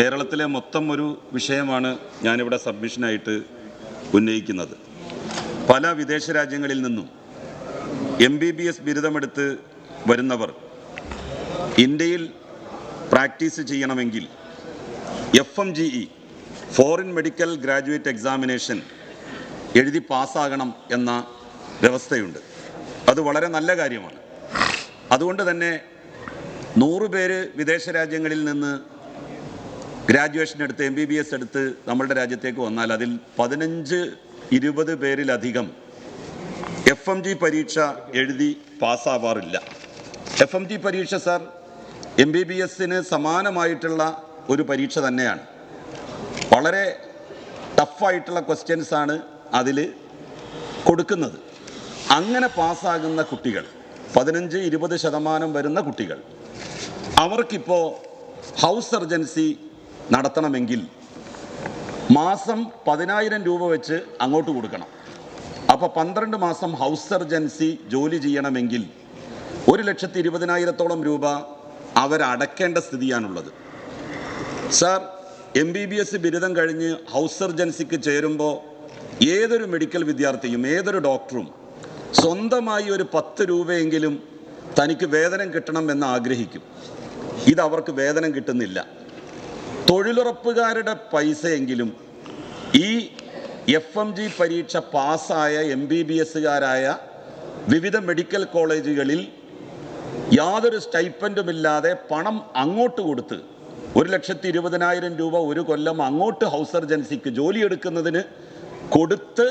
കേരളത്തിലെ മൊത്തം ഒരു വിഷയമാണ് ഞാനിവിടെ സബ്മിഷനായിട്ട് ഉന്നയിക്കുന്നത്. പല വിദേശ രാജ്യങ്ങളിൽ നിന്നും എം ബി ബി എസ് ബിരുദമെടുത്ത് വരുന്നവർ ഇന്ത്യയിൽ പ്രാക്ടീസ് ചെയ്യണമെങ്കിൽ F M G E foreign medical graduate examination എഴുതി പാസ്സാകണം എന്ന വ്യവസ്ഥയുണ്ട്. അത് വളരെ നല്ല കാര്യമാണ്. അതുകൊണ്ട് തന്നെ നൂറ് പേര് വിദേശ രാജ്യങ്ങളിൽ നിന്ന് ഗ്രാജുവേഷൻ എടുത്ത് എം ബി ബി എസ് എടുത്ത് നമ്മളുടെ രാജ്യത്തേക്ക് വന്നാൽ അതിൽ പതിനഞ്ച് ഇരുപത് പേരിലധികം എഫ് എം ജി പരീക്ഷ എഴുതി പാസ്സാവാറില്ല. എഫ് എം ജി പരീക്ഷ സാർ എം ബി ബി എസിന് സമാനമായിട്ടുള്ള ഒരു പരീക്ഷ തന്നെയാണ്. വളരെ ടഫായിട്ടുള്ള ക്വസ്റ്റ്യൻസ് ആണ് അതിൽ കൊടുക്കുന്നത്. അങ്ങനെ പാസ്സാകുന്ന കുട്ടികൾ പതിനഞ്ച് ഇരുപത് ശതമാനം വരുന്ന കുട്ടികൾ അവർക്കിപ്പോൾ ഹൗസ് സർജൻസി നടത്തണമെങ്കിൽ മാസം പതിനായിരം രൂപ വെച്ച് അങ്ങോട്ട് കൊടുക്കണം. അപ്പോൾ പന്ത്രണ്ട് മാസം ഹൗസ് സർജൻസി ജോലി ചെയ്യണമെങ്കിൽ ഒരു ലക്ഷത്തി ഇരുപതിനായിരത്തോളം രൂപ അവരടക്കേണ്ട സ്ഥിതിയാണുള്ളത്. Sir M B B S ബിരുദം കഴിഞ്ഞ് ഹൗസ് സർജൻസിക്ക് ചേരുമ്പോൾ ഏതൊരു മെഡിക്കൽ വിദ്യാർത്ഥിയും ഏതൊരു ഡോക്ടറും സ്വന്തമായി ഒരു പത്ത് രൂപയെങ്കിലും തനിക്ക് വേതനം കിട്ടണം എന്ന് ആഗ്രഹിക്കും. ഇത് അവർക്ക് വേതനം കിട്ടുന്നില്ല. തൊഴിലുറപ്പുകാരുടെ പൈസയെങ്കിലും ഈ എഫ് എം ജി പരീക്ഷ പാസ്സായ എം ബി ബി എസ്സുകാരായ വിവിധ മെഡിക്കൽ കോളേജുകളിൽ യാതൊരു സ്റ്റൈപ്പന്റുമില്ലാതെ പണം അങ്ങോട്ട് കൊടുത്ത് ഒരു ലക്ഷത്തി ഇരുപതിനായിരം രൂപ ഒരു കൊല്ലം അങ്ങോട്ട് ഹൗസ് സർജൻസിക്ക് ജോലിയെടുക്കുന്നതിന് കൊടുത്ത്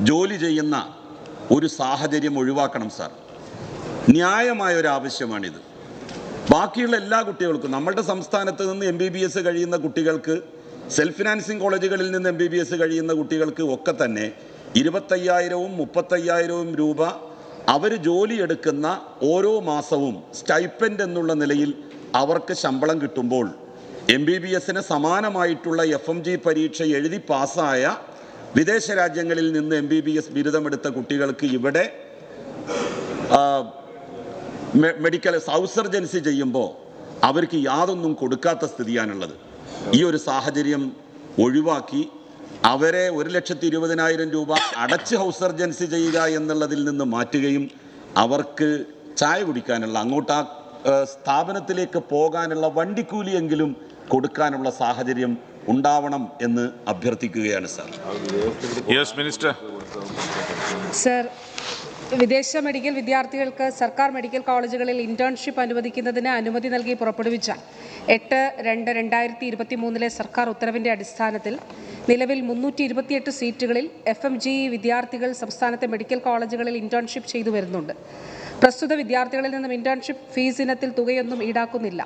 ജോലി ചെയ്യുന്ന ഒരു സാഹചര്യം ഒഴിവാക്കണം സാർ. ന്യായമായ ഒരു ബാക്കിയുള്ള എല്ലാ കുട്ടികൾക്കും നമ്മളുടെ സംസ്ഥാനത്ത് നിന്ന് എം ബി ബി എസ് കഴിയുന്ന കുട്ടികൾക്ക് സെൽഫ് ഫിനാൻസിങ് കോളേജുകളിൽ നിന്ന് എം ബി ബി എസ് കഴിയുന്ന കുട്ടികൾക്ക് ഒക്കെ തന്നെ ഇരുപത്തയ്യായിരവും മുപ്പത്തയ്യായിരവും രൂപ അവർ ജോലിയെടുക്കുന്ന ഓരോ മാസവും സ്റ്റൈപ്പൻഡ് എന്നുള്ള നിലയിൽ അവർക്ക് ശമ്പളം കിട്ടുമ്പോൾ എം ബി ബി എസിന് സമാനമായിട്ടുള്ള എഫ് എം ജി പരീക്ഷ എഴുതി പാസ്സായ വിദേശ രാജ്യങ്ങളിൽ നിന്ന് എം ബി ബി എസ് ബിരുദമെടുത്ത കുട്ടികൾക്ക് ഇവിടെ മെഡിക്കൽ സൗസർജൻസി സർജൻസി ചെയ്യുമ്പോൾ അവർക്ക് യാതൊന്നും കൊടുക്കാത്ത സ്ഥിതിയാണുള്ളത്. ഈ ഒരു സാഹചര്യം ഒഴിവാക്കി അവരെ ഒരു ലക്ഷത്തി ഇരുപതിനായിരം രൂപ അടച്ച് ഹൗസ് സർജൻസി ചെയ്യുക എന്നുള്ളതിൽ നിന്ന് മാറ്റുകയും അവർക്ക് ചായ കുടിക്കാനുള്ള അങ്ങോട്ട് ആ സ്ഥാപനത്തിലേക്ക് പോകാനുള്ള വണ്ടിക്കൂലിയെങ്കിലും കൊടുക്കാനുള്ള സാഹചര്യം ഉണ്ടാവണം എന്ന് അഭ്യർത്ഥിക്കുകയാണ് സാർ. യെസ് മിനിസ്റ്റർ സർ വിദേശ മെഡിക്കൽ വിദ്യാർത്ഥികൾക്ക് സർക്കാർ മെഡിക്കൽ കോളേജുകളിൽ ഇന്റേൺഷിപ്പ് അനുവദിക്കുന്നതിന് അനുമതി നൽകി പുറപ്പെടുവിച്ച എട്ട് രണ്ട് രണ്ടായിരത്തി ഇരുപത്തി മൂന്നിലെ സർക്കാർ ഉത്തരവിന്റെ അടിസ്ഥാനത്തിൽ നിലവിൽ മുന്നൂറ്റി ഇരുപത്തിയെട്ട് സീറ്റുകളിൽ എഫ് എം ജി വിദ്യാർത്ഥികൾ സംസ്ഥാനത്തെ മെഡിക്കൽ കോളേജുകളിൽ ഇന്റേൺഷിപ്പ് ചെയ്തു വരുന്നുണ്ട്. പ്രസ്തുത വിദ്യാർത്ഥികളിൽ നിന്നും ഇന്റേൺഷിപ്പ് ഫീസ് ഇനത്തിൽ തുകയൊന്നും ഈടാക്കുന്നില്ല.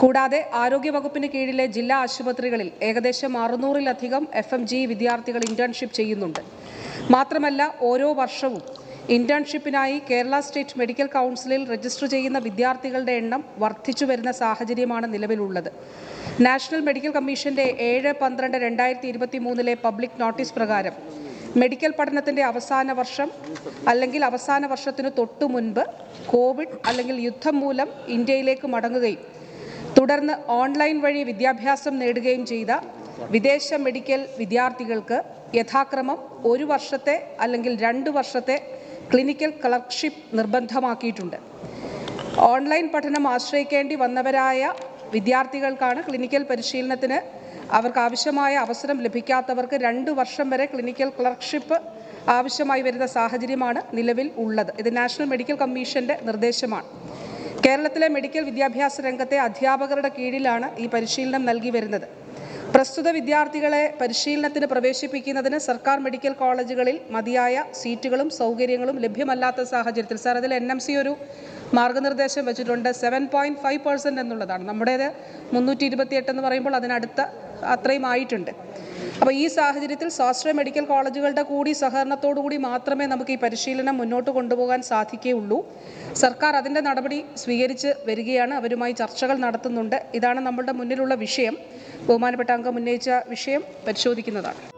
കൂടാതെ ആരോഗ്യവകുപ്പിന് കീഴിലെ ജില്ലാ ആശുപത്രികളിൽ ഏകദേശം അറുന്നൂറിലധികം എഫ് എം ജി വിദ്യാർത്ഥികൾ ഇന്റേൺഷിപ്പ് ചെയ്യുന്നുണ്ട്. മാത്രമല്ല ഓരോ വർഷവും ഇന്റേൺഷിപ്പിനായി കേരള സ്റ്റേറ്റ് മെഡിക്കൽ കൗൺസിലിൽ രജിസ്റ്റർ ചെയ്യുന്ന വിദ്യാർത്ഥികളുടെ എണ്ണം വർദ്ധിച്ചു വരുന്ന സാഹചര്യമാണ് നിലവിലുള്ളത്. നാഷണൽ മെഡിക്കൽ കമ്മീഷന്റെ ഏഴ് പന്ത്രണ്ട് രണ്ടായിരത്തി ഇരുപത്തി മൂന്നിലെ പബ്ലിക് നോട്ടീസ് പ്രകാരം മെഡിക്കൽ പഠനത്തിന്റെ അവസാന വർഷം അല്ലെങ്കിൽ അവസാന വർഷത്തിന് തൊട്ടു മുൻപ് കോവിഡ് അല്ലെങ്കിൽ യുദ്ധം മൂലം ഇന്ത്യയിലേക്ക് മടങ്ങുകയും തുടർന്ന് ഓൺലൈൻ വഴി വിദ്യാഭ്യാസം നേടുകയും ചെയ്ത വിദേശ മെഡിക്കൽ വിദ്യാർത്ഥികൾക്ക് യഥാക്രമം ഒരു വർഷത്തെ അല്ലെങ്കിൽ രണ്ട് വർഷത്തെ ക്ലിനിക്കൽ ക്ലർക്ക്ഷിപ്പ് നിർബന്ധമാക്കിയിട്ടുണ്ട്. ഓൺലൈൻ പഠനം ആശ്രയിക്കേണ്ടി വന്നവരായ വിദ്യാർത്ഥികൾക്കാണ് ക്ലിനിക്കൽ പരിശീലനത്തിന് അവർക്ക് ആവശ്യമായ അവസരം ലഭിക്കാത്തവർക്ക് രണ്ട് വർഷം വരെ ക്ലിനിക്കൽ ക്ലർക്ക്ഷിപ്പ് ആവശ്യമായി വരുന്ന സാഹചര്യമാണ് നിലവിൽ ഉള്ളത്. ഇത് നാഷണൽ മെഡിക്കൽ കമ്മീഷന്റെ നിർദ്ദേശമാണ്. കേരളത്തിലെ മെഡിക്കൽ വിദ്യാഭ്യാസ രംഗത്തെ അധ്യാപകരുടെ കീഴിലാണ് ഈ പരിശീലനം നൽകി വരുന്നത്. പ്രസ്തുത വിദ്യാർത്ഥികളെ പരിശീലനത്തിന് പ്രവേശിപ്പിക്കുന്നതിന് സർക്കാർ മെഡിക്കൽ കോളേജുകളിൽ മതിയായ സീറ്റുകളും സൗകര്യങ്ങളും ലഭ്യമല്ലാത്ത സാഹചര്യത്തിൽ സാർ അതിൽ എൻ എം സി ഒരു മാർഗനിർദ്ദേശം വെച്ചിട്ടുണ്ട്. സെവൻ പോയിന്റ് ഫൈവ് പെർസെന്റ് എന്നുള്ളതാണ്. നമ്മുടേത് മുന്നൂറ്റി ഇരുപത്തിയെട്ട് എന്ന് പറയുമ്പോൾ അതിനടുത്ത അത്രയും ആയിട്ടുണ്ട്. അപ്പോൾ ഈ സാഹചര്യത്തിൽ സ്വാശ്രയ മെഡിക്കൽ കോളേജുകളുടെ കൂടി സഹകരണത്തോടു കൂടി മാത്രമേ നമുക്ക് ഈ പരിശീലനം മുന്നോട്ട് കൊണ്ടുപോകാൻ സാധിക്കുകയുള്ളൂ. സർക്കാർ അതിന്റെ നടപടി സ്വീകരിച്ച് വരികയാണ്. അവരുമായി ചർച്ചകൾ നടത്തുന്നുണ്ട്. ഇതാണ് നമ്മളുടെ മുന്നിലുള്ള വിഷയം. ബഹുമാനപ്പെട്ട അംഗം ഉന്നയിച്ച വിഷയം പരിശോധിക്കുന്നതാണ്.